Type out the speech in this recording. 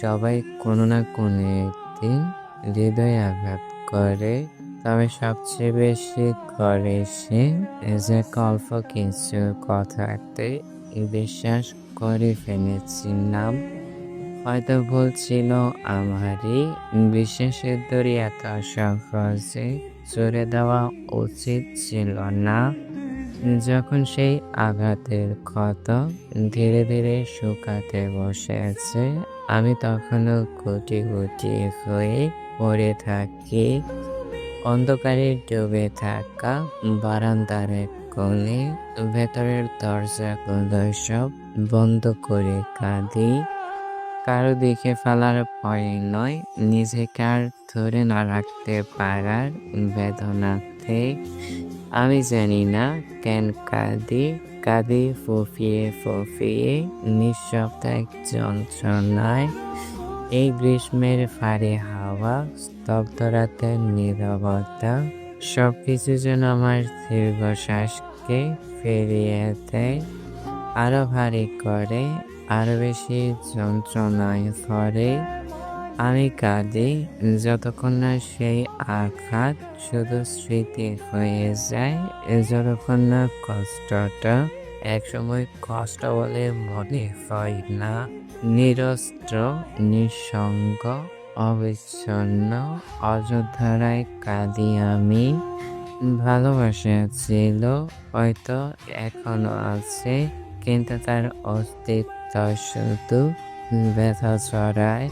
সবাই কোনো না কোনো একদিন হৃদয়ে আঘাত করে, তবে সবচেয়ে বেশি করে সে যে অল্প কিছু কথাতে বিশ্বাস করে ফেলেছিলাম। হয়তো ভুল ছিল আমারই। বিশ্বাসের দড়ি এত সহজে চড়ে দেওয়া উচিত ছিল না। যখন সেই আঘাতের ক্ষত ধীরে ধীরে শুকাতে বসেছে, আমি তখনও গুটি গুটি হয়ে পড়ে থাকি। অন্ধকারে ডুবে থাকা বারান্দার কোণে ভেতরের দরজাগুলো সব বন্ধ করে কাঁদি। কারও দেখে ফেলার ভয় নয়, নিজেকে আর ধরে না রাখতে পারার বেদনাতে আমি জানি না কেন কাঁদি কাঁদি, ফুফিয়ে ফুফিয়ে, নিঃশব্দ এক যন্ত্রণায়। এই গ্রীষ্মের ফাড়ে হাওয়া স্তব্ধ রাতের নীরবতা সব কিছু যেন আমার দীর্ঘশ্বাসকে ফিরিয়ে দেয়। আরও ভারী করে আরও বেশি যন্ত্রণায় ভরে। আমি কাঁদি যতক্ষণ না সেই আঘাত শুধু স্মৃতি হয়ে যায়, যতক্ষণ না কষ্টটা একসময় কষ্ট বলে মনে হয় না। নিরস্ত্র, নিঃসঙ্গ, অবিচ্ছন্ন, অযোধ্যারায় কাঁদি আমি। ভালোবাসা ছিল, হয়তো এখনও আছে, কিন্তু তার অস্তিত্ব শুধু ব্যথা ছড়ায়।